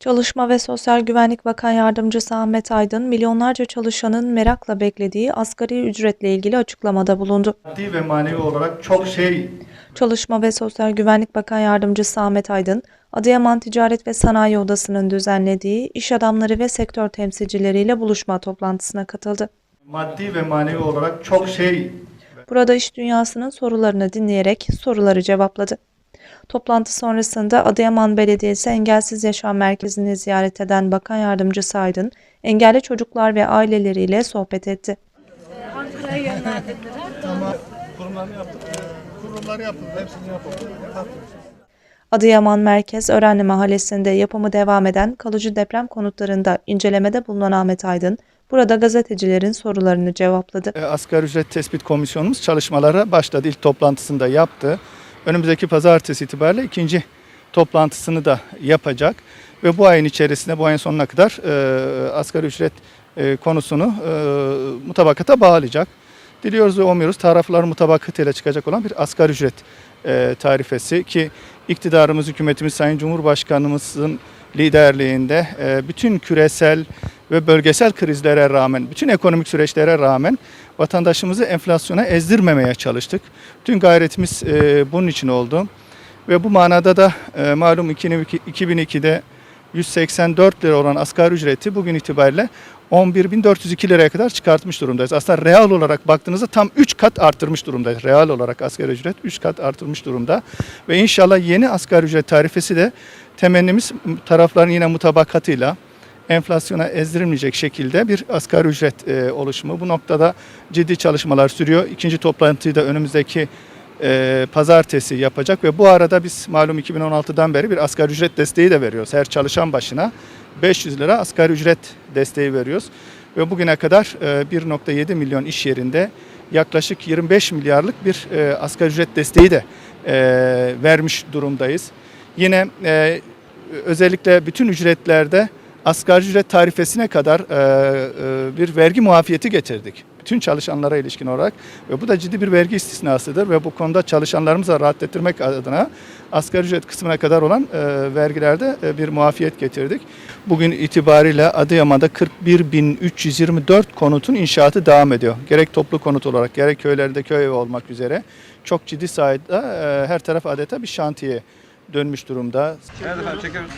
Çalışma ve Sosyal Güvenlik Bakan Yardımcısı Ahmet Aydın, milyonlarca çalışanın merakla beklediği asgari ücretle ilgili açıklamada bulundu. maddi ve manevi olarak çok şey Çalışma ve Sosyal Güvenlik Bakan Yardımcısı Ahmet Aydın, Adıyaman Ticaret ve Sanayi Odası'nın düzenlediği iş adamları ve sektör temsilcileriyle buluşma toplantısına katıldı. maddi ve manevi olarak çok şey Burada iş dünyasının sorularını dinleyerek soruları cevapladı. Toplantı sonrasında Adıyaman Belediyesi Engelsiz Yaşam Merkezi'ni ziyaret eden Bakan Yardımcısı Aydın, engelli çocuklar ve aileleriyle sohbet etti. Ankara'ya yönlendirdiler. kurumlarını yaptık. Kurumları yaptık. Hepsini yaptık. Adıyaman Merkez Öğrenli Mahallesi'nde yapımı devam eden kalıcı deprem konutlarında incelemede bulunan Ahmet Aydın, burada gazetecilerin sorularını cevapladı. E, Asgari ücret tespit komisyonumuz çalışmalara başladı. İlk toplantısını da yaptı. Önümüzdeki pazartesi itibariyle ikinci toplantısını da yapacak. Ve bu ayın içerisinde bu ayın sonuna kadar e, asgari ücret e, konusunu e, mutabakata bağlayacak. Diliyoruz ve umuyoruz tarafların mutabakatıyla çıkacak olan bir asgari ücret e, tarifesi ki iktidarımız, hükümetimiz, Sayın Cumhurbaşkanımızın liderliğinde e, bütün küresel ve bölgesel krizlere rağmen, bütün ekonomik süreçlere rağmen vatandaşımızı enflasyona ezdirmemeye çalıştık. Tüm gayretimiz e, bunun için oldu. Ve bu manada da e, malum 2002'de 184 lira olan asgari ücreti bugün itibariyle 11.402 liraya kadar çıkartmış durumdayız. Aslında real olarak baktığınızda tam 3 kat arttırmış durumdayız. Real olarak asgari ücret 3 kat artırmış durumda. Ve inşallah yeni asgari ücret tarifesi de temennimiz tarafların yine mutabakatıyla enflasyona ezdirilmeyecek şekilde bir asgari ücret e, oluşumu. Bu noktada ciddi çalışmalar sürüyor. İkinci toplantıyı da önümüzdeki e, pazartesi yapacak ve bu arada biz malum 2016'dan beri bir asgari ücret desteği de veriyoruz. Her çalışan başına 500 lira asgari ücret desteği veriyoruz. Ve bugüne kadar e, 1.7 milyon iş yerinde yaklaşık 25 milyarlık bir e, asgari ücret desteği de e, vermiş durumdayız. Yine e, özellikle bütün ücretlerde asgari ücret tarifesine kadar e, e, bir vergi muafiyeti getirdik. Bütün çalışanlara ilişkin olarak ve bu da ciddi bir vergi istisnasıdır ve bu konuda çalışanlarımıza rahat ettirmek adına asgari ücret kısmına kadar olan e, vergilerde e, bir muafiyet getirdik. Bugün itibariyle Adıyaman'da 41.324 konutun inşaatı devam ediyor. Gerek toplu konut olarak gerek köylerde köy evi olmak üzere çok ciddi sayıda e, her taraf adeta bir şantiye dönmüş durumda. Evet efendim çekiyoruz.